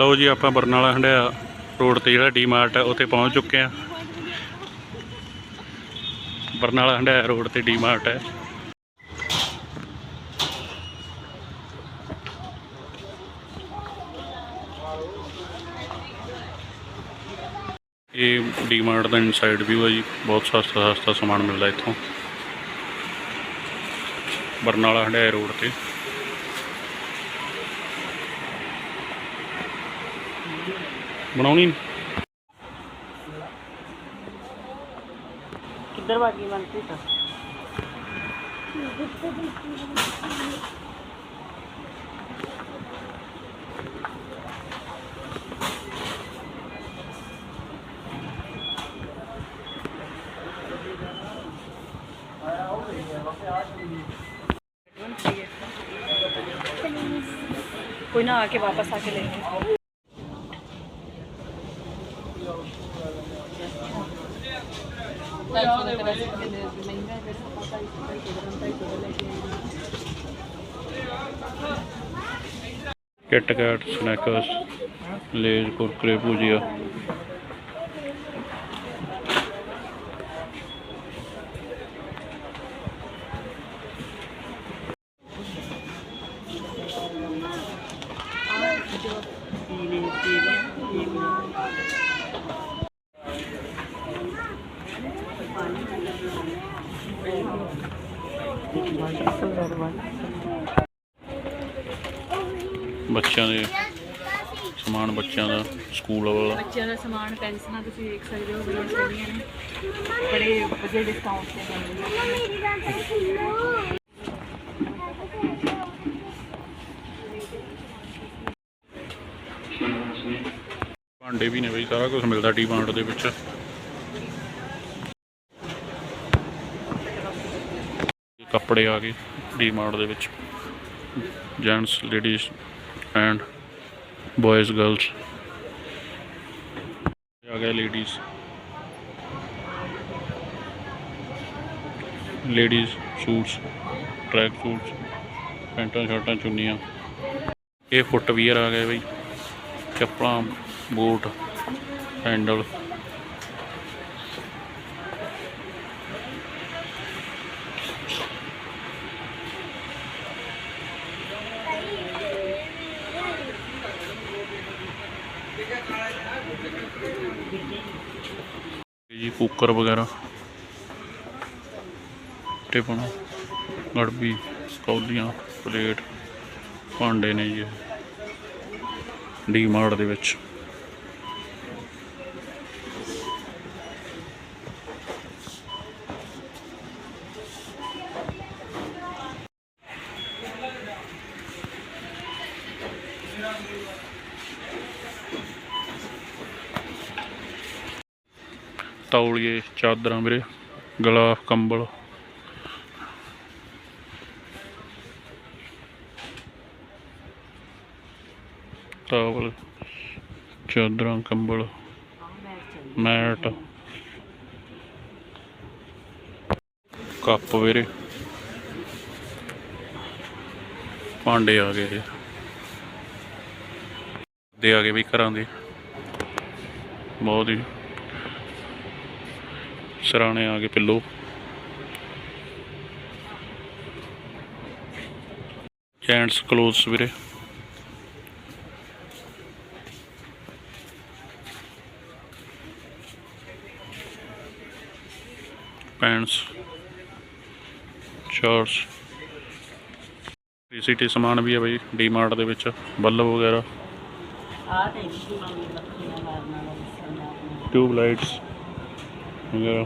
ਲਓ ਜੀ, ਆਪਾਂ ਬਰਨਾਲਾ ਹੰਡਿਆ ਰੋਡ ਤੇ ਜਿਹੜਾ ਡੀਮਾਰਟ ਹੈ ਉੱਥੇ ਪਹੁੰਚ ਚੁੱਕੇ ਆ। ਬਰਨਾਲਾ ਹੰਡਿਆ ਰੋਡ ਤੇ ਡੀਮਾਰਟ ਹੈ ਇਹ ਡੀਮਾਰਟ ਦਾ ਇਨਸਾਈਡ ਵਿਊ ਹੈ ਜੀ, ਬਹੁਤ ਸਸਤਾ ਸਸਤਾ ਸਮਾਨ ਮਿਲਦਾ ਇੱਥੋਂ। ਬਰਨਾਲਾ ਹੰਡਿਆ ਰੋਡ ਤੇ। ਬਣਾਉਣੀ ਨੀ? ਕਿੱਧਰ ਵਾਗੀ ਮਨਪ੍ਰੀਤ ਕੋਈ ਨਾ ਆ ਕੇ ਵਾਪਸ ਆ ਕੇ ਲੈ ਕੇ ਕਿਟਕੈਟ ਸਨੈਕਰਸ ਲੇਜ ਕੁਰਕਰੇ ਭੁਜੀਆ। ਬੱਚਿਆਂ ਦੇ ਸਮਾਨ ਬੱਚਿਆਂ ਦਾ ਸਕੂਲ ਵਾਲਾ। ਬੱਚਿਆਂ ਦਾ ਸਮਾਨ ਪੈਨਸਲਾਂ ਤੁਸੀਂ ਦੇਖ ਸਕਦੇ ਹੋ ਬੜੀਆਂ ਸੋਹਣੀਆਂ ਨੇ। ਬੜੇ ਵਧੀਆ ਡਿਸਕਾਊਂਟ ਤੇ ਮਿਲ ਰਹੀਆਂ ਭਾਂਡੇ ਵੀ ਨੇ ਬਈ, ਸਾਰਾ ਕੁਝ ਮਿਲਦਾ ਟੀ ਮਾਰਟ ਦੇ ਵਿੱਚ। ਕੱਪੜੇ ਆ ਗਏ ਡੀ ਮਾਰਟ ਦੇ ਵਿੱਚ। Gents, ladies and boys girls. ਆ ਗਏ ladies. Ladies suits, track suits, ਪੈਂਟਾਂ, ਸ਼ਰਟਾਂ, ਚੁੰਨੀਆਂ। ਇਹ ਫੁੱਟਵੀਅਰ ਆ ਗਏ ਬਈ। ਚੱਪਲਾਂ ਬੂਟ, ਹੈਂਡਲ। ਜੀ ਕੁੱਕਰ ਵਗੈਰਾ। ਟਿਫਨ ਗੜਬੀ, ਕੌਲੀਆਂ, ਪਲੇਟ, ਭਾਂਡੇ ਨੇ ਜੀ ਡੀ ਮਾਰਟ ਦੇ ਵਿੱਚ। ਤੌਲੀਏ, ਚਾਦਰਾਂ ਵੀਰੇ ਗਲਾਫ ਕੰਬਲ। ਟਾਵਲ, ਚਾਦਰਾਂ, ਕੰਬਲ, ਮੈਟ। ਕੱਪ ਵੀਰੇ। ਭਾਂਡੇ ਆ ਗਏ ਦੇ ਆ ਗਏ ਵੀ ਘਰਾਂ ਦੇ। ਬਹੁਤ ਹੀ ਸਰਾਣੇ ਆ ਗਏ ਪਿੱਲੋ। ਜੈਂਟਸ ਕਲੋਥਸ ਵੀਰੇ। ਪੈਂਟਸ ਸ਼ਰਟਸ ਰੀਸੀਟੀ ਸਮਾਨ ਵੀ ਹੈ ਬਈ ਡੀਮਾਰਟ ਦੇ ਵਿੱਚ ਬੱਲਬ ਵਗੈਰਾ। ਆ ਤੇ ਟਿਊਬ ਲਾਈਟਸ Yeah.